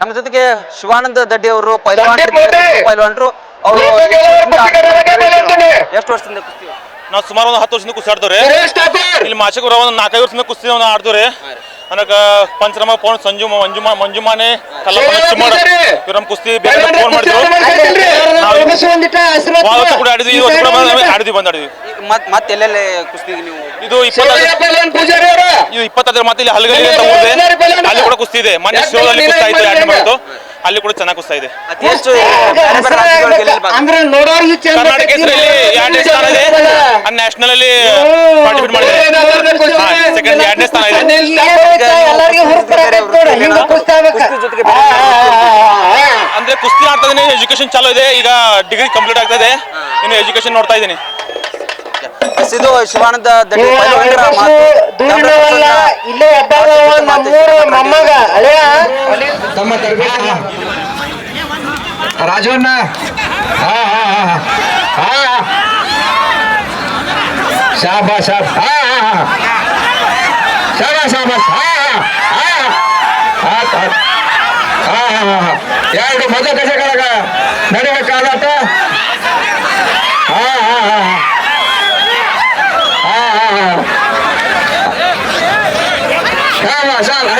ನಮ್ಮ ಜೊತೆಗೆ ಶಿವಾನಂದ ದಡ್ಡಿ ಅವರು ಪೈಲ್ವಾನ್ ಪೈಲ್ವಾನ್ರು ಅವರು ಎಷ್ಟು ವರ್ಷದಿಂದ ಕುಸ್ತಿ ನಾವು? ಸುಮಾರು ಒಂದು ಹತ್ತು ವರ್ಷದಿಂದ ಕುಸ್ತಿ ಆಡ್ತವ್ರಿ ಸುರೇಶ್ ಇಲ್ಲಿ ಮಾಚಕರ ಒಂದು ನಾಲ್ಕೈದು ವರ್ಷದಿಂದ ಕುಸ್ತಿ ಒಂದು ಆಡ್ದವ್ರಿ. ನನಗ ಪಂಚರಮ ಫೋನ್ ಸಂಜು ಮಂಜುಮಾ ಮಂಜುಮಾನೆ ಕಲ್ಲಪ್ಪನ ಚಿಮ್ಮಡ ಇವ್ರು ಕುಸ್ತಿ ಬೇಕಾದ್ರೆ ಫೋನ್ ಮಾಡಿದ್ರು. ನಾವು ಕೂಡ ಆಡಿದ್ವಿ ಈ ಕೂಡ ಬಂದ್- ಆಡಿದ್ವಿ ಬಂದ್ ಆಡಿದ್ವಿ ಮತ್ ಮತ್ತೆ ಎಲ್ಲೆಲ್ಲಿ ಕುಸ್ತಿಗೆ ನೀವು ಇದು ಇಪ್ಪತ್ತೈದು ಪೂಜಾರಿ ಅವರ ಇದು ಇಪ್ಪತ್ತೈದರ ಮತ್ತೆ ಇಲ್ಲಿ ಹಲಗಲಿ ಅಂತ ಊರಿದೆ ಅಲ್ಲಿ ಕೂಡ ಕುಸ್ತಿ ಇದೆ ಮೊನ್ನೆ ಶಿವದಲ್ಲಿ ಕುಸ್ತಿ ಆಯ್ತು ಎರಡು ಮಾಡಿದ್ದು ಅಲ್ಲಿ ಕೂಡ ಚೆನ್ನಾಗಿ ಕುಸ್ತಾ ಇದೆ ಅತಿ ಹೆಚ್ಚು ಬೇರೆ ಬೇರೆ ರಾಜ್ಯಗಳಿಗೆ ಎಲ್ಲೆಲ್ಲಿ ಬಂದ ಅಂದ್ರೆ ನೋಡೋರ್ಗೆ ಚಂದ ಕರ್ನಾಟಕ ಹೆಸರಲ್ಲಿ ಎರಡನೇ ಸ್ಥಾನ ಇದೆ ನ್ಯಾಷನಲ್ ಅಲ್ಲಿ ಪಾರ್ಟಿಸಿಪೇಟ್ ಮಾಡಿದೆ ಸೆಕೆಂಡ್ ಎರಡನೇ ಸ್ಥಾನ ಇದೆ ಜೊತೆಗೆ ಬೇರೆ ಬೇರೆ ಕುಸ್ತಿ ಇದೀನಿ ಎಜುಕೇಶನ್ ಚಾಲೂ ಇದೆ ಈಗ ಡಿಗ್ರಿ ಕಂಪ್ಲೀಟ್ ಆಗ್ತಾ ಇದೆ ಇನ್ನು ಎಜುಕೇಶನ್ ನೋಡ್ತಾ ಇದ್ದೀನಿ. ಇದು ಶಿವಾನಂದ ಹಾ ತಮ್ಮ ತರಬೇತಿ ರಾಜವಣ್ಣ. ಹಾ ಹಾ ಹಾ ಹಾ. ಶಾಬಾ ಶಾಬ್ ಹಾ ಹಾ ಶಾಬಾ ಹಾ ಹಾ ಹಾ. ಹಾ ಹಾ ಹಾ ಹಾ. ಎರಡು ಮಜ ಕಸಗಳಗ ನಡಿಬೇಕಾದತ್ತ ಹಾ ಹಾ ಹಾ ಹಾ ಹಾ ಹಾ